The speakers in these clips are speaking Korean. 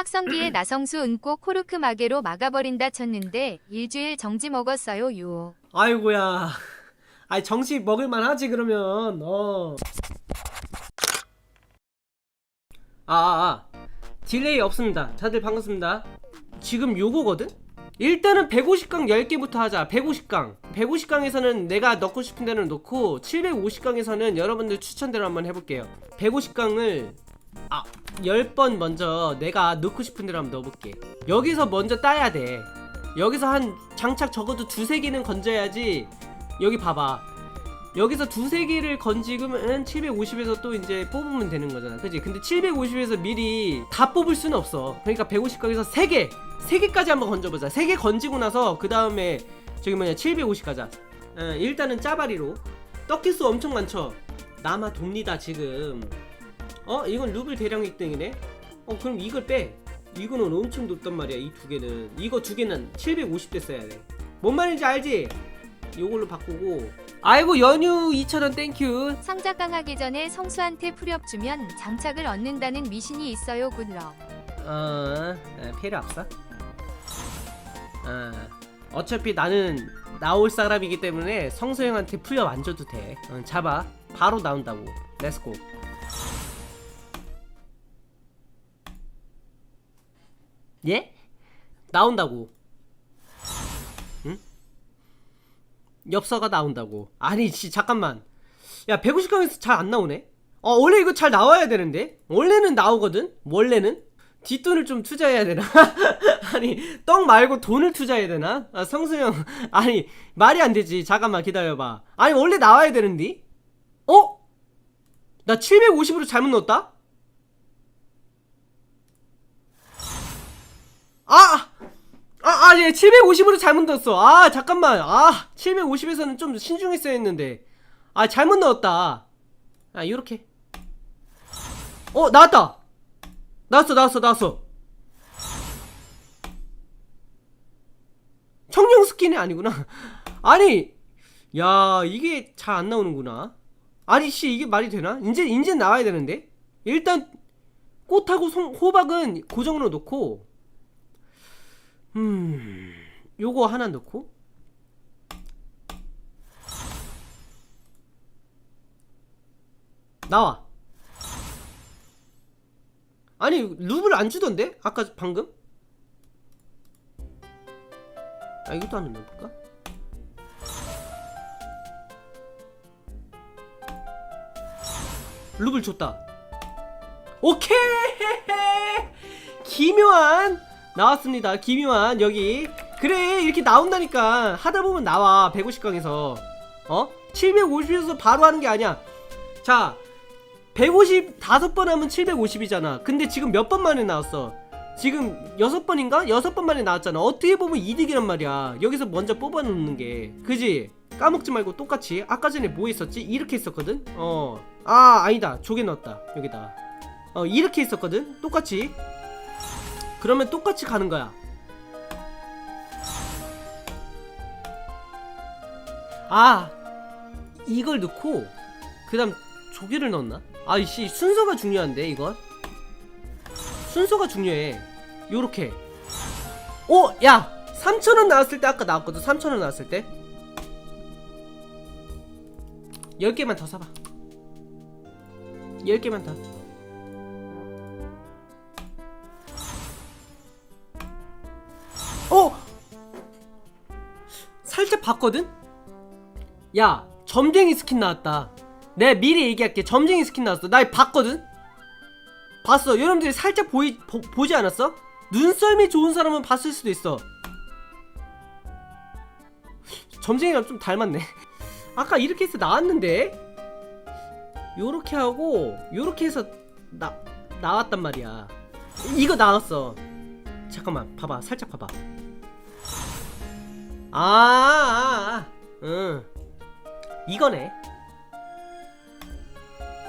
확성기에 나성수 은꼬 코르크 마개로 막아버린다 쳤는데 일주일 정지 먹었어요 요. 아이고야. 아이 정식 먹을만 하지 그러면. 어. 아, 아, 아. 딜레이 없습니다. 다들 반갑습니다. 지금 요거거든? 일단은 150강 10개부터 하자. 150강. 150강에서는 내가 넣고 싶은 대로 넣고 750강에서는 여러분들 추천대로 한번 해볼게요. 150강을 아 10번 먼저 내가 넣고 싶은 대로 한번 넣어볼게. 여기서 먼저 따야 돼. 여기서 한 장착 적어도 두세 개는 건져야지. 여기 봐봐. 여기서 두세 개를 건지면 750에서 또 이제 뽑으면 되는 거잖아. 그지? 근데 750에서 미리 다 뽑을 수는 없어. 그러니까 150강에서 3개 3개까지 한번 건져보자. 3개 건지고 나서 그 다음에 저기 뭐냐 750 가자. 어, 일단은 짜바리로. 떡기수 엄청 많죠? 남아 돕니다 지금 어? 이건 루블 대량 1등이네? 어 그럼 이걸 빼. 이거는 엄청 높단 말이야 이 두 개는. 이거 두 개는 750대 써야 돼뭔 말인지 알지? 요걸로 바꾸고. 아이고 연유 2,000원 땡큐. 상자 강하기 전에 성수한테 풀엽 주면 장착을 얻는다는 미신이 있어요 굿럭. 어 에, 필요 없어 어, 어차피 나는 나올 사람이기 때문에 성소영한테 풀려 안 줘도 돼. 어, 잡아. 바로 나온다고. 렛츠고 예? 나온다고. 응? 엽서가 나온다고. 아니 씨 잠깐만. 야 150강에서 잘 안 나오네? 어 원래 이거 잘 나와야 되는데? 원래는 나오거든? 원래는? 뒷돈을 좀 투자해야 되나? 아니 떡 말고 돈을 투자해야 되나? 아 성수형 아니 말이 안 되지. 잠깐만 기다려 봐. 아니 원래 나와야 되는데? 어? 나 750으로 잘못 넣었다? 아! 아, 아, 예, 750으로 잘못 넣었어. 아, 잠깐만. 아, 750에서는 좀 신중했어야 했는데. 아, 잘못 넣었다. 아, 요렇게. 어, 나왔다! 나왔어, 나왔어, 나왔어. 청룡 스킨이 아니구나. 아니, 야, 이게 잘 안 나오는구나. 아니, 씨, 이게 말이 되나? 이제, 이제 나와야 되는데? 일단, 꽃하고 송, 호박은 고정으로 놓고, 음, 요거 하나 넣고 나와. 아니 룹을 안 주던데? 아까 방금? 아 이것도 한번 넣어볼까? 룹을 줬다. 오케이! 기묘한 나왔습니다. 기묘한 여기 그래 이렇게 나온다니까 하다 보면 나와 150강에서 어 750에서 바로 하는 게 아니야. 자 150 다섯 번 하면 750이잖아. 근데 지금 몇 번 만에 나왔어? 지금 여섯 번인가? 여섯 번 만에 나왔잖아. 어떻게 보면 이득이란 말이야. 여기서 먼저 뽑아놓는 게. 그지? 까먹지 말고 똑같이. 아까 전에 뭐 했었지? 이렇게 했었거든? 어. 아, 아니다. 조개 넣었다. 여기다. 어, 이렇게 했었거든? 똑같이. 그러면 똑같이 가는 거야. 아, 이걸 넣고, 그 다음 조개를 넣었나? 아이씨, 순서가 중요한데, 이건? 순서가 중요해. 요렇게. 오! 야! 3,000원 나왔을 때 아까 나왔거든, 3,000원 나왔을 때. 10개만 더 사봐. 10개만 더. 봤거든? 야, 점쟁이 스킨 나왔다. 내가 미리 얘기할게. 점쟁이 스킨 나왔어. 나 봤거든? 봤어. 여러분들이 살짝 보이, 보, 보지 않았어? 눈썰미 좋은 사람은 봤을 수도 있어. 점쟁이랑 좀 닮았네. 아까 이렇게 해서 나왔는데? 요렇게 하고, 요렇게 해서 나, 나왔단 말이야. 이거 나왔어. 잠깐만, 봐봐. 살짝 봐봐. 아, 아, 아, 응. 이거네.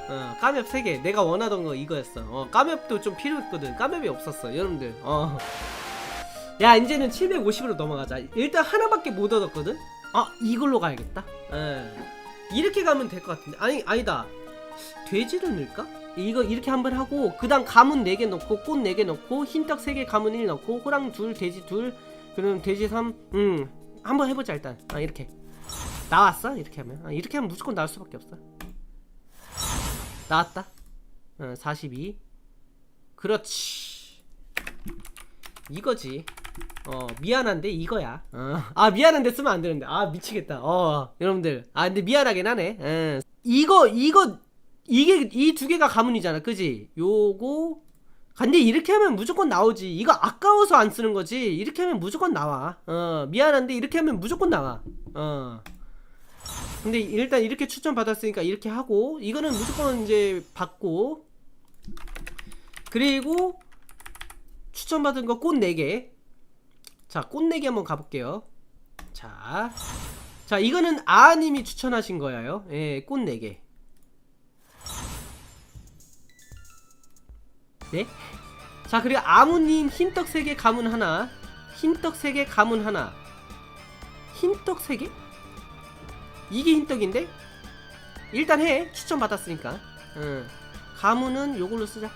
어, 까맵 3개. 내가 원하던 거 이거였어. 어, 까맵도 좀 필요했거든. 까맵이 없었어. 여러분들. 어. 야, 이제는 750으로 넘어가자. 일단 하나밖에 못 얻었거든? 아, 이걸로 가야겠다. 예. 이렇게 가면 될 것 같은데. 아니, 아니다. 돼지를 넣을까? 이거 이렇게 한번 하고 그 다음 가문 4개 넣고 꽃 4개 넣고 흰떡 3개 가문 1 넣고 호랑 둘 돼지 둘 그럼 돼지 3 음 한번 해보자 일단. 아 이렇게. 나왔어? 이렇게 하면? 아, 이렇게 하면 무조건 나올 수밖에 없어. 나왔다. 어, 42 그렇지. 이거지. 어 미안한데 이거야. 어. 아 미안한데 쓰면 안 되는데. 아 미치겠다. 어 여러분들. 아 근데 미안하긴 하네. 예. 이거 이거 이게 이 두 개가 가문이잖아. 그지? 요거 근데 이렇게 하면 무조건 나오지. 이거 아까워서 안 쓰는 거지. 이렇게 하면 무조건 나와. 어 미안한데 이렇게 하면 무조건 나와. 어. 근데 일단 이렇게 추천 받았으니까 이렇게 하고 이거는 무조건 이제 받고. 그리고 추천받은 거 꽃 4개. 자, 꽃내기 한번 가볼게요. 자, 자 이거는 아님이 추천하신 거예요. 예, 꽃 4개. 네? 자, 그리고 아무님 흰떡 3개 가문 하나, 흰떡 3개 가문 하나, 흰떡 3개? 이게 흰떡인데? 일단 해. 추천 받았으니까. 응. 가문은 요걸로 쓰자.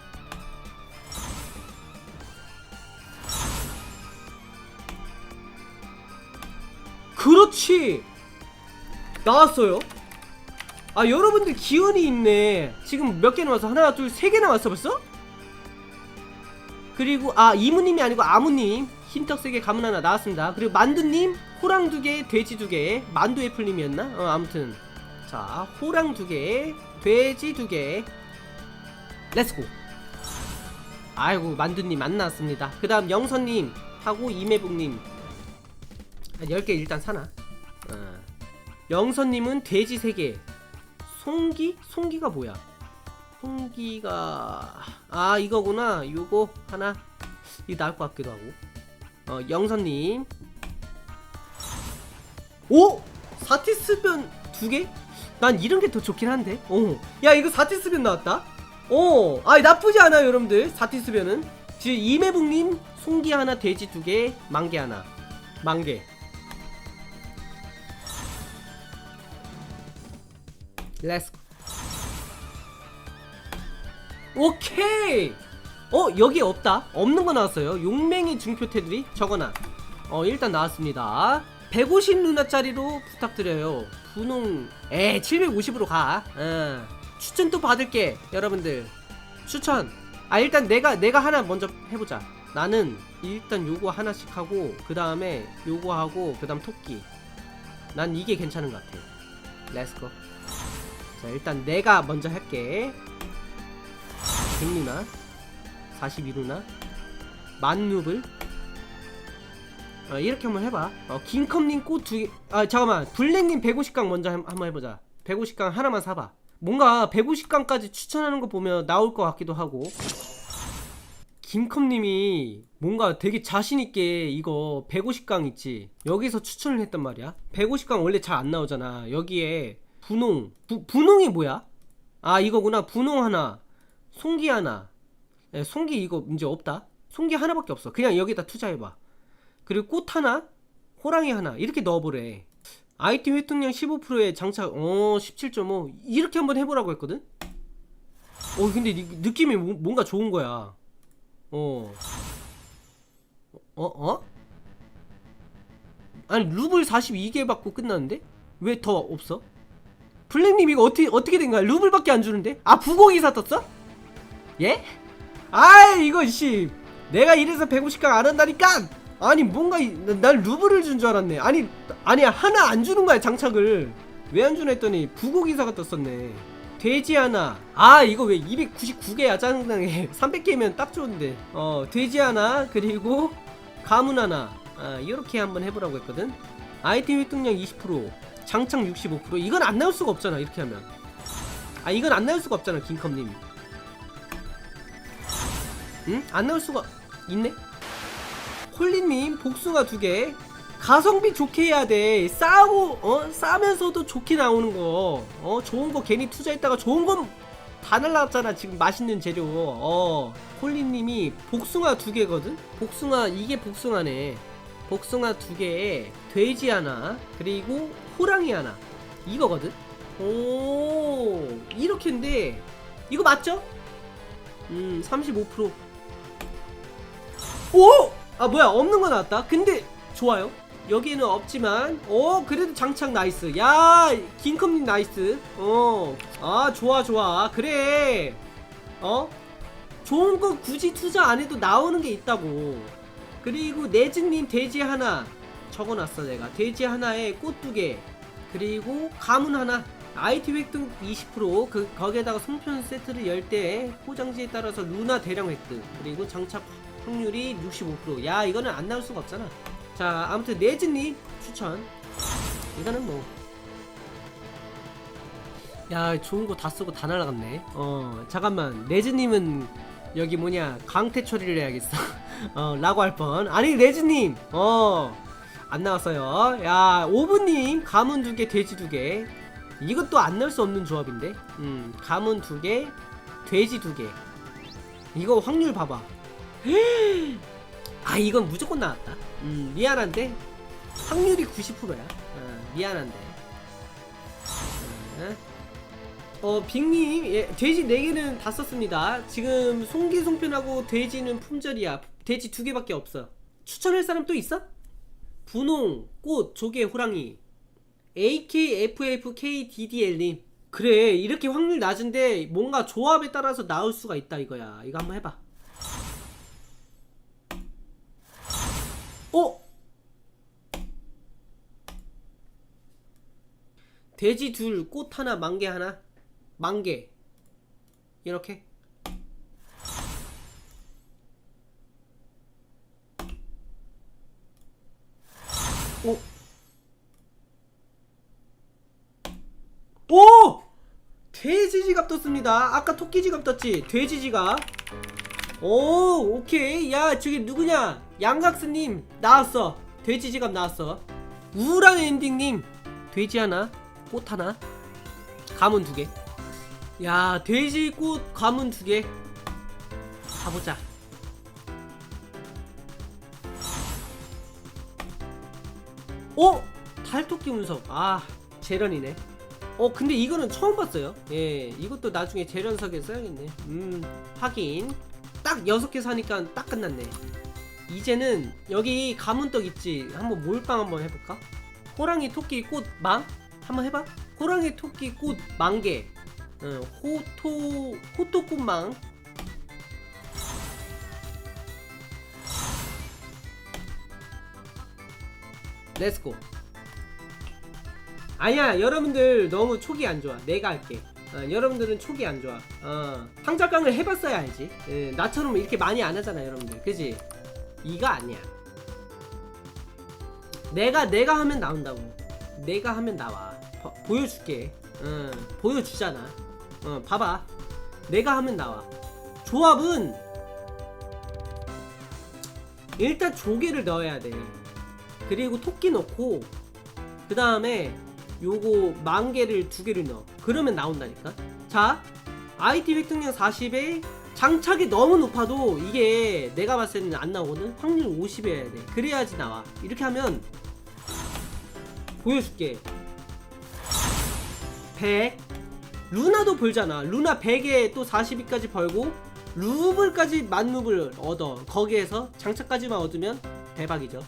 그렇지 나왔어요 아 여러분들 기운이 있네 지금 몇개 나왔어 하나 둘 세개 나왔어 벌써 그리고 아 이무님이 아니고 아무님. 흰떡 세개 가문 하나 나왔습니다. 그리고 만두님 호랑 두개 돼지 두개 만두 애플님이었나? 어 아무튼. 자 호랑 두개 돼지 두개. 렛츠고 아이고 만두님 안 나왔습니다. 그 다음 영선님 하고 이매북님. 한 10개 일단 사나 어. 영선님은 돼지 3개. 송기? 송기가 뭐야 송기가 아 이거구나. 요거 하나. 이거 나을 것 같기도 하고. 어 영선님. 오! 사티스변 2개? 난 이런 게 더 좋긴 한데. 어. 야 이거 사티스변 나왔다. 어, 아 나쁘지 않아요 여러분들. 사티스변은. 지금 이매북님 송기 하나 돼지 2개 만개 하나. 만개. 렛츠 오케이. 어 여기 없다. 없는 거 나왔어요. 용맹이 중표 테두리 적어놔. 어 일단 나왔습니다. 150 루나짜리로 부탁드려요. 분홍. 에 750으로 가. 어. 추천 또 받을게 여러분들. 추천. 아 일단 내가 내가 하나 먼저 해보자. 나는 일단 요거 하나씩 하고 그 다음에 요거 하고 그 다음 토끼. 난 이게 괜찮은 것 같아. 렛츠고 자 일단 내가 먼저 할게 100루나 42루나 만누블. 어, 이렇게 한번 해봐. 어, 긴컵님 꽃 두개 아 잠깐만. 블랙님 150강 먼저 한- 한번 해보자. 150강 하나만 사봐. 뭔가 150강까지 추천하는 거 보면 나올 것 같기도 하고. 김컵님이 뭔가 되게 자신있게 이거 150강 있지? 여기서 추천을 했단 말이야. 150강 원래 잘 안 나오잖아. 여기에 분홍. 부, 분홍이 뭐야? 아 이거구나. 분홍 하나 송기 하나 예, 송기 이거 이제 없다 송기 하나밖에 없어 그냥 여기다 투자해봐 그리고 꽃 하나 호랑이 하나 이렇게 넣어보래 아이템 획득량 15%에 장착 어 17.5 이렇게 한번 해보라고 했거든 어 근데 니- 느낌이 뭐- 뭔가 좋은 거야 어 어? 어? 아니 루블 42개 받고 끝났는데? 왜 더 없어? 블랙님 이거 어떻게 어떻게 된 거야? 루블밖에 안 주는데? 아 부고기사 떴어? 예? 아이 이거 씨. 내가 이래서 150강 안 한다니까? 아니 뭔가 이- 루블을 준 줄 알았네. 아니 아니야 하나 안 주는 거야 장착을. 왜 안 주나 했더니 부고 기사가 떴었네. 돼지 하나. 아 이거 왜 299개야 짜증나게 300개면 딱 좋은데. 어 돼지 하나 그리고 가문 하나. 아 이렇게 한번 해보라고 했거든. 아이템 획득량 20% 장착 65% 이건 안 나올 수가 없잖아 이렇게 하면. 아 이건 안 나올 수가 없잖아 긴컵님 응? 안 나올 수가 있네? 홀리님 복숭아 두개. 가성비 좋게 해야 돼. 싸고 어? 싸면서도 좋게 나오는 거 어? 좋은 거 괜히 투자했다가 좋은 건 다 날라갔잖아 지금 맛있는 재료. 어. 홀리님이 복숭아 두 개거든? 복숭아 이게 복숭아네. 복숭아 두 개에 돼지 하나 그리고 호랑이 하나. 이거거든? 오 이렇게인데 이거 맞죠? 음, 35%. 오! 아, 뭐야, 없는 거 나왔다. 근데, 좋아요. 여기에는 없지만, 어, 그래도 장착 나이스. 야, 긴컴님 나이스. 어, 아, 좋아, 좋아. 그래. 어? 좋은 거 굳이 투자 안 해도 나오는 게 있다고. 그리고 네즈님 돼지 하나 적어놨어 내가 돼지 하나에 꽃 두 개 그리고 가문 하나 IT 획득 20%그 거기에다가 송편 세트를 열 때 포장지에 따라서 루나 대량 획득 그리고 장착 확률이 65%야 이거는 안 나올 수가 없잖아. 자 아무튼 네즈님 추천. 이거는 뭐. 야 좋은 거 다 쓰고 다 날아갔네. 어 잠깐만. 레즈님은 여기 뭐냐? 강퇴 처리를 해야겠어. 어 라고 할 뻔. 아니 레즈님! 어 안 나왔어요. 야 오브님 가문 두 개 돼지 두개. 이것도 안 넣을 수 없는 조합인데? 음 가문 두개 돼지 두개. 이거 확률 봐봐 아 이건 무조건 나왔다 음 미안한데 확률이 90%야 어, 미안한데 어. 어, 빅님, 예, 돼지 4개는 다 썼습니다. 지금 송기 송편하고 돼지는 품절이야. 돼지 2개밖에 없어. 추천할 사람 또 있어? 분홍, 꽃, 조개, 호랑이. AKFFKDDL님. 그래, 이렇게 확률 낮은데 뭔가 조합에 따라서 나올 수가 있다 이거야. 이거 한번 해봐. 어? 돼지 둘, 꽃 하나, 만개 하나. 만개 이렇게 오! 오! 돼지 지갑 떴습니다 아까 토끼 지갑 떴지 돼지 지갑 오 오케이 야 저기 누구냐 양각스님 나왔어. 돼지 지갑 나왔어. 우울한 엔딩님 돼지 하나? 꽃 하나? 가문 두개. 야 돼지 꽃 가문 두개. 가보자. 어? 탈토끼 운석. 아 재련이네. 어 근데 이거는 처음 봤어요. 예 이것도 나중에 재련석에 써야겠네. 음 확인. 딱 6개 사니까 딱 끝났네 이제는 여기 가문떡 있지? 한번 몰빵 한번 해볼까? 호랑이 토끼 꽃 망? 한번 해봐. 호랑이 토끼 꽃 만개. 어, 호토 호토 꽃망. 렛츠고 아니야 여러분들 너무 촉이 안 좋아. 내가 할게. 어, 여러분들은 촉이 안 좋아. 어, 상작강을 해봤어야 알지? 예, 나처럼 이렇게 많이 안 하잖아 여러분들. 그지 이거 아니야. 내가 내가 하면 나온다고. 내가 하면 나와. 버- 보여줄게. 어, 보여주잖아. 어, 봐봐. 내가 하면 나와. 조합은 일단 조개를 넣어야 돼. 그리고 토끼 넣고 그 다음에 요거 만 개를 두 개를 넣어. 그러면 나온다니까. 자 IT 획득량 40에 장착이 너무 높아도 이게 내가 봤을 때는 안 나오거든? 확률 50이어야 돼. 그래야지 나와. 이렇게 하면 보여줄게. 100 루나도 벌잖아. 루나 100에 또 42까지 벌고 루블까지 만 루블 얻어. 거기에서 장착까지만 얻으면 대박이죠.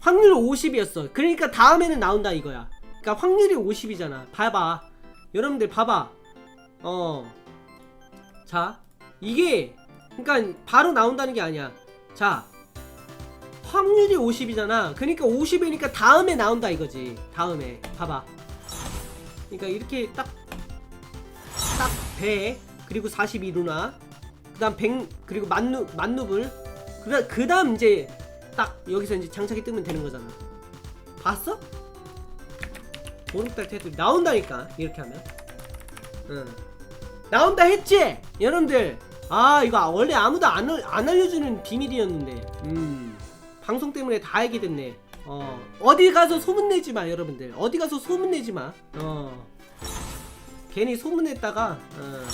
확률 50이었어. 그러니까 다음에는 나온다 이거야. 그러니까 확률이 50이잖아. 봐봐 여러분들 봐봐. 어자 이게 그러니까 바로 나온다는 게 아니야. 자 확률이 50이잖아. 그러니까 50이니까 다음에 나온다 이거지. 다음에. 봐봐. 그러니까 이렇게 딱 딱 100 그리고 42루나 그 다음 100 그리고 만누 만누블. 그, 그 다음 이제 딱 여기서 이제 장착이 뜨면 되는 거잖아. 봤어? 보름달 테두리 나온다니까 이렇게 하면. 응. 나온다 했지? 여러분들. 아 이거 원래 아무도 안, 알- 안 알려주는 비밀이었는데. 음. 방송 때문에 다 알게 됐네. 어. 어디 가서 소문내지 마 여러분들. 어디 가서 소문내지 마어. 괜히 소문냈다가 어,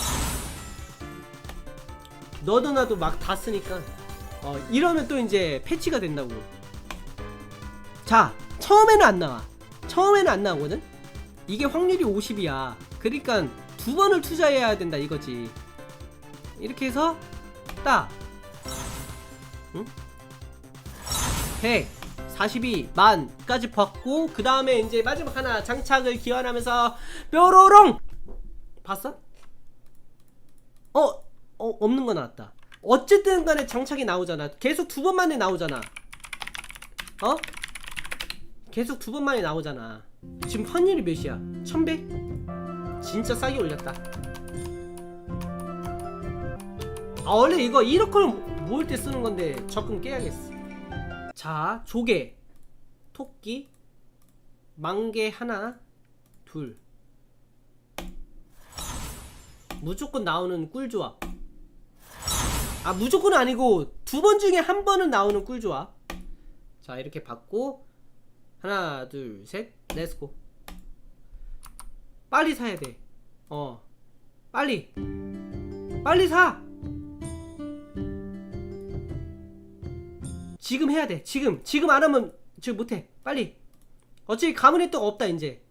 너도 나도 막 다 쓰니까. 어, 이러면 또 이제 패치가 된다고. 자 처음에는 안 나와 처음에는 안 나오거든 이게 확률이 50이야 그러니까 두두 번을 투자해야 된다 이거지 이렇게 해서 딱 응? 142 만까지 받고 그 다음에 이제 마지막 하나 장착을 기원하면서 뾰로롱 봤어? 어? 어 없는 거 나왔다 어쨌든 간에 장착이 나오잖아 계속 두 번 만에 나오잖아 어? 계속 두 번 만에 나오잖아. 지금 환율이 몇이야? 1100? 진짜 싸게 올렸다. 아 원래 이거 1억을 모을 때 쓰는 건데 적금 깨야겠어. 자 조개 토끼 망개 하나 둘. 무조건 나오는 꿀조합. 아 무조건 아니고 두 번 중에 한 번은 나오는 꿀조합. 자 이렇게 받고 하나 둘셋. 렛츠고 빨리 사야 돼어. 빨리. 빨리 사! 지금 해야 돼. 지금. 지금 안 하면 지금 못해. 빨리. 어차피 가문의 떡 없다 이제.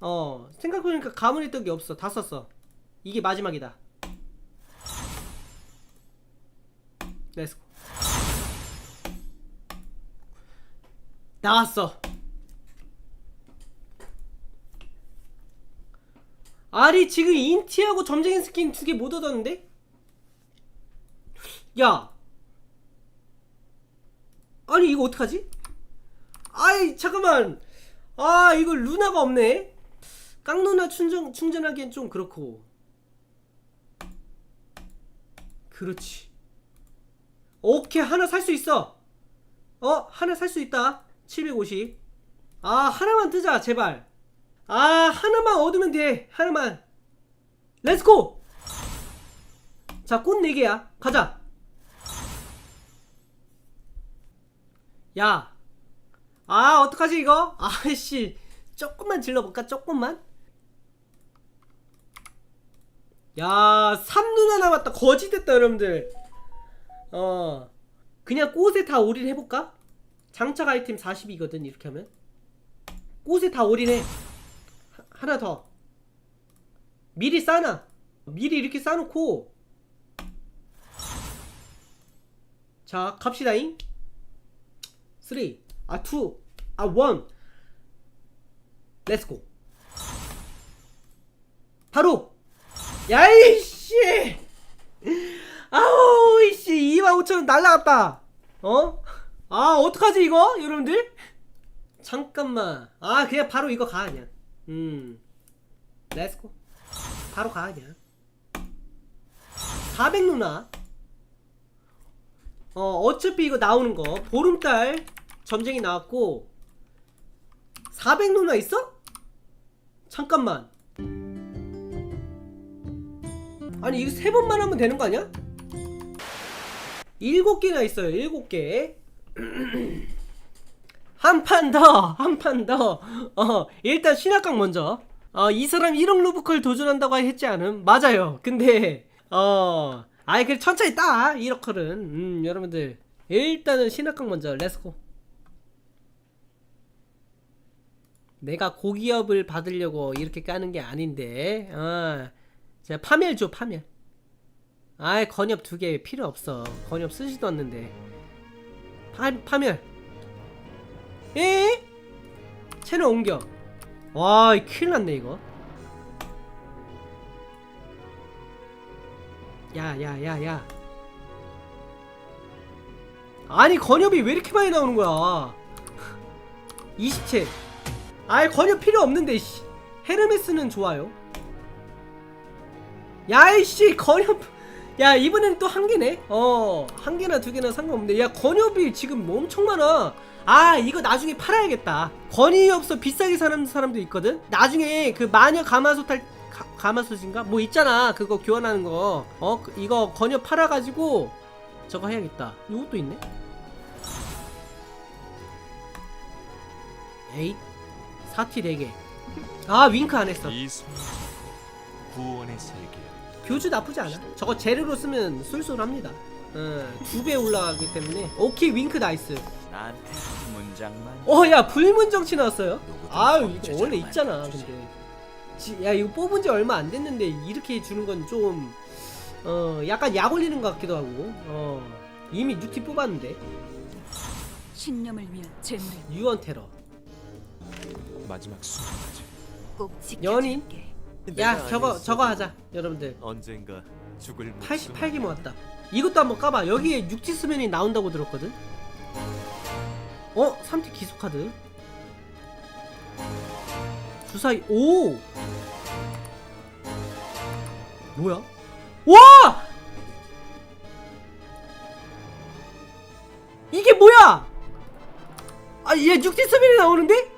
어. 생각해보니까 가문의 떡이 없어. 다 썼어. 이게 마지막이다. 렛츠고 나왔어. 아니 지금 인티하고 점쟁이 스킨 두 개 못 얻었는데? 야. 아니 이거 어떡하지? 아이 잠깐만. 아 이거 루나가 없네. 깡루나 충전, 충전하기엔 좀 그렇고. 그렇지. 오케이 하나 살 수 있어. 어 하나 살 수 있다 750 아 하나만 뜨자 제발. 아 하나만 얻으면 돼 하나만. 렛츠고 자꽃 4개야. 가자. 야. 아 어떡하지 이거? 아씨. 조금만 질러볼까 조금만? 야 3누나 남았다. 거짓됐다 여러분들. 어. 그냥 꽃에 다 올인해볼까? 장착 아이템 40이거든 이렇게 하면. 꽃에 다 올인해. 하- 하나 더. 미리 싸놔. 미리 이렇게 싸놓고. 자 갑시다잉. 3 아, 2 아, 1 렛츠고 바로. 야이씨! 아우 이씨. 25,000원 날라갔다. 어? 아 어떡하지 이거? 여러분들? 잠깐만. 아 그냥 바로 이거 가 그냥. 음. 렛츠고 바로 가 그냥. 400 누나? 어 어차피 이거 나오는 거. 보름달 점쟁이 나왔고. 400 누나 있어? 잠깐만. 아니 이거 세 번만 하면 되는 거 아니야? 일곱 개나 있어요 일곱 개 한 판 더, 한 판 더. 어, 일단 신학강 먼저. 어, 이 사람 1억 루브컬 도전한다고 했지 않음? 맞아요. 근데, 어, 아이, 그래, 천천히 따, 1억 컬은. 음, 여러분들. 일단은 신학강 먼저, 렛츠고. 내가 고기업을 받으려고 이렇게 까는 게 아닌데, 어, 자, 파멸 줘, 파멸. 아이, 건엽 두 개 필요 없어. 건엽 쓰지도 않는데. 파, 파멸. 에? 채널 옮겨. 와, 이 큰일 났네, 이거. 야, 야, 야, 야. 아니, 건엽이 왜 이렇게 많이 나오는 거야? 20채. 아이, 건엽 필요 없는데, 씨. 헤르메스는 좋아요. 야이씨, 건엽. 야, 이번엔 또 한 개네? 어, 한 개나 두 개나 상관없는데. 야, 건엽이 지금 뭐 엄청 많아. 아, 이거 나중에 팔아야겠다. 건이 없어 비싸게 사는 사람도 있거든? 나중에 그 마녀 가마솥 할, 가, 가마솥인가? 뭐 있잖아. 그거 교환하는 거. 어, 그- 이거 건엽 팔아가지고 저거 해야겠다. 이것도 있네? 에잇. 사티 4개. 아, 윙크 안 했어. 이손 구원의 세계 교주 나쁘지 않아. 저거 재료로 쓰면 쏠쏠합니다. 어, 두배 올라가기 때문에. 오케이, 윙크 나이스. 나한테 한 문장만 어, 야, 불문정치 나왔어요? 아유, 이거 원래 있잖아. 근데. 지- 야 이거 뽑은 지 얼마 안 됐는데 이렇게 주는 건좀 어 약간 약 올리는 것 같기도 하고 어 이미 뉴티 뽑았는데 신념을 위한 재물을 유언 테러 마지막 순간까지. 꼭 지켜줄게. 연인? 야 저거 저거 하자 여러분들 언젠가 죽을 88개 모았다 이것도 한번 까봐 여기에 육지 수면이 나온다고 들었거든 어? 3티 기수카드 주사위 오 뭐야? 와! 이게 뭐야? 아얘 육지 수면이 나오는데?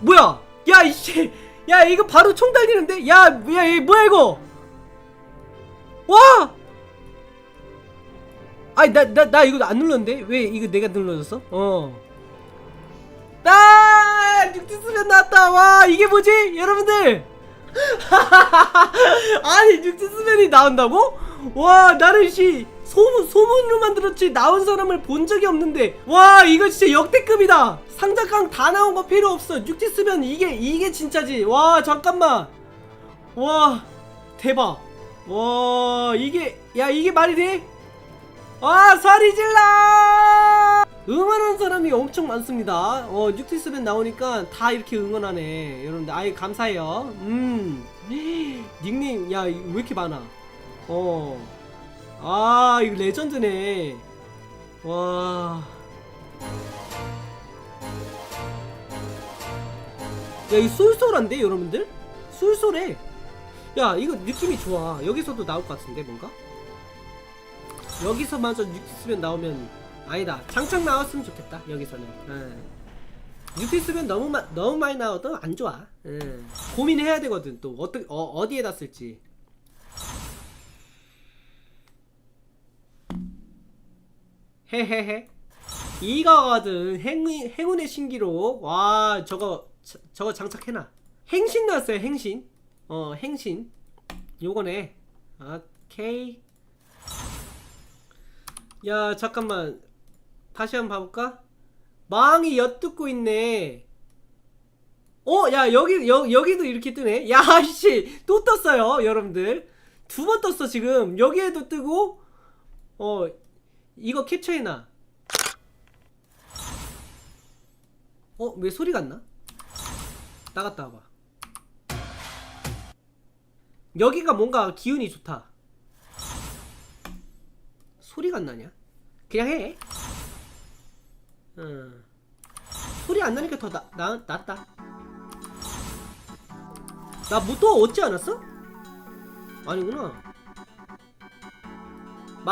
뭐야? 야 이씨 야 이거 바로 총 달리는데? 야 야 이 뭐야 이거? 와! 아니 나 나 나 이거 안 눌렀는데 왜 이거 내가 눌러줬어? 어. 나 육지수면 나왔다 와 이게 뭐지 여러분들? 아니 육지수면이 나온다고? 와 나는 씨 소문 소문으로만 들었지. 나온 사람을 본 적이 없는데. 와 이거 진짜 역대급이다. 상자깡 다 나온 거 필요 없어. 육지수면 이게 이게 진짜지. 와 잠깐만. 와 대박. 와 이게 야 이게 말이 돼? 와 소리 질러! 응원하는 사람이 엄청 많습니다. 어 뉴티스밴 나오니까 다 이렇게 응원하네. 여러분들 아이 감사해요. 음. 닉네임 야 왜 이렇게 많아? 어 아 이거 레전드네 와 야, 이 쏠쏠한데, 여러분들? 쏠쏠해. 야, 이거 느낌이 좋아. 여기서도 나올 것 같은데, 뭔가? 여기서마저 뉴티스면 나오면, 아니다. 장착 나왔으면 좋겠다, 여기서는. 예. 뉴티스면 너무, 마, 너무 많이 나와도 안 좋아. 예. 고민해야 되거든, 또. 어떻게, 어, 어디에다 쓸지. 헤헤헤. 이거거든. 행운, 행운의 신기록. 와, 저거, 저, 저거 장착해놔. 행신 나왔어요, 행신. 어, 행신. 요거네. 오케이. 야, 잠깐만. 다시 한번 봐볼까? 망이 엿듣고 있네. 어, 야, 여기, 여, 여기도 이렇게 뜨네. 야, 씨. 또 떴어요, 여러분들. 두 번 떴어, 지금. 여기에도 뜨고, 어, 이거 캡처해놔. 어? 왜 소리가 안 나? 나갔다 와봐. 여기가 뭔가 기운이 좋다. 소리가 안 나냐? 그냥 해. 응. 소리 안 나니까 더 나, 나, 낫다. 나뭐또 얻지 않았어? 아니구나.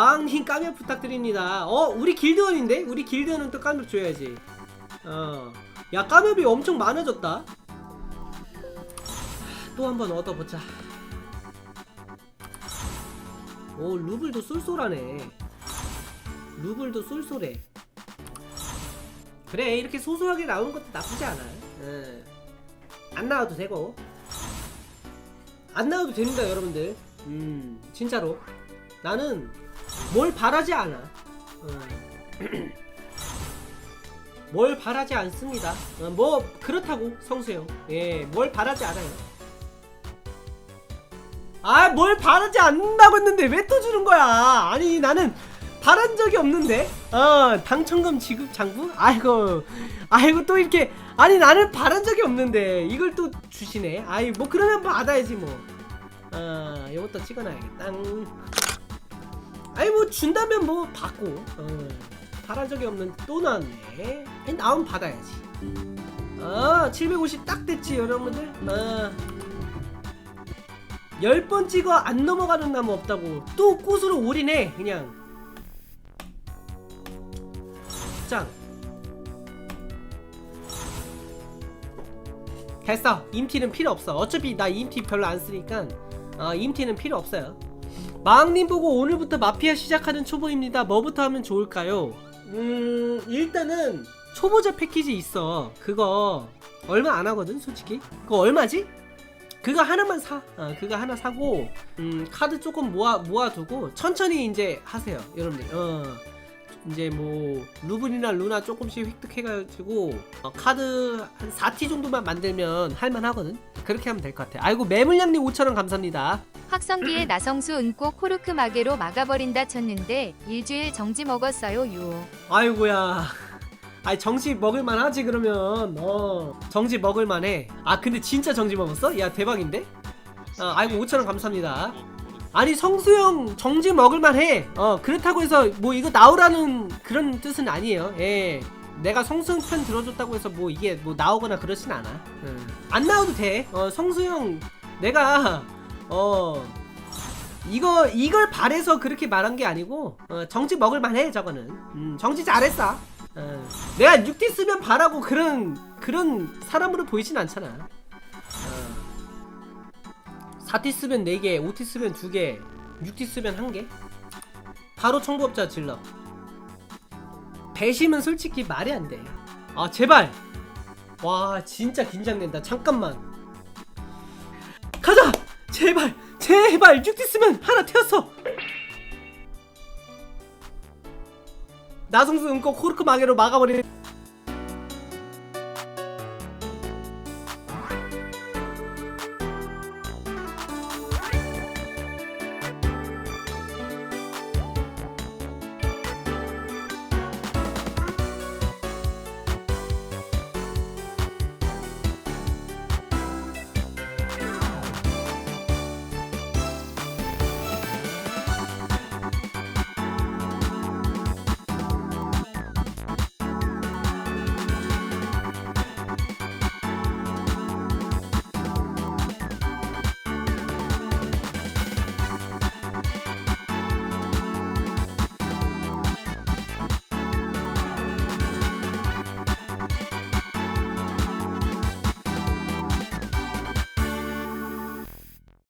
망님 까면 부탁드립니다. 어, 우리 길드원인데? 우리 길드원은 또 까면 줘야지. 어. 야, 까맵이 엄청 많아졌다. 또 한 번 얻어보자. 오, 루블도 쏠쏠하네. 루블도 쏠쏠해. 그래, 이렇게 소소하게 나오는 것도 나쁘지 않아. 예. 안 나와도 되고. 안 나와도 됩니다, 여러분들. 음, 진짜로. 나는 뭘 바라지 않아. 어. 뭘 바라지 않습니다. 어, 뭐 그렇다고 성수형. 예, 뭘 바라지 않아요. 아, 뭘 바라지 않는다고 했는데 왜 또 주는 거야? 아니 나는 바란 적이 없는데. 어, 당첨금 지급 장부? 아이고, 아이고 또 이렇게 아니 나는 바란 적이 없는데 이걸 또 주시네. 아이 뭐 그러면 받아야지 뭐. 아, 이것도 찍어놔야겠다. 아니 뭐 준다면 뭐 받고. 어. 바란 적이 없는 또 나왔네. 나오면 받아야지. 아, 750 딱 됐지, 여러분들. 아. 10번 찍어 안 넘어가는 나무 없다고. 또 꽃으로 올이네, 그냥. 짱. 됐어. 임티는 필요 없어. 어차피 나 임티 별로 안 쓰니까. 어, 임티는 필요 없어요. 마왕님 보고 오늘부터 마피아 시작하는 초보입니다. 뭐부터 하면 좋을까요? 음, 일단은 초보자 패키지 있어. 그거 얼마 안 하거든, 솔직히. 그거 얼마지? 그거 하나만 사. 어, 그거 하나 사고 음, 카드 조금 모아 모아두고 천천히 이제 하세요, 여러분들. 어. 이제 뭐 루블이나 루나 조금씩 획득해가지고 어, 카드 한 4티 정도만 만들면 할만하거든. 그렇게 하면 될 것 같아. 아이고 매물량님 5천원 감사합니다. 확성기에 나성수 은꼬 코르크 마개로 막아버린다 쳤는데 일주일 정지 먹었어요 유. 아이고야. 아이 정지 먹을만 하지 그러면. 어 정지 먹을만 해아 근데 진짜 정지 먹었어? 야 대박인데? 아, 아이고 5천원 감사합니다 아니 성수형 정지 먹을만 해 어 그렇다고 해서 뭐 이거 나오라는 그런 뜻은 아니에요. 예. 내가 성수형 편 들어줬다고 해서 뭐 이게 뭐 나오거나 그러진 않아. 응. 안 나와도 돼어 성수형 내가 어 이거 이걸 바래서 그렇게 말한 게 아니고 어, 정지 먹을만 해 저거는. 음, 정지 잘했어. 어, 내가 6D 쓰면 바라고 그런 그런 사람으로 보이진 않잖아. 어. 4T 쓰면 4개 5T 쓰면 2개 6T 쓰면 1개? 바로 청부업자 질러. 배심은 솔직히 말이 안돼아 제발! 와 진짜 긴장된다. 잠깐만. 가자! 제발! 제발! 6D 쓰면 하나 태웠어! 나성수 은꼭 코르크 마개로 막아버리는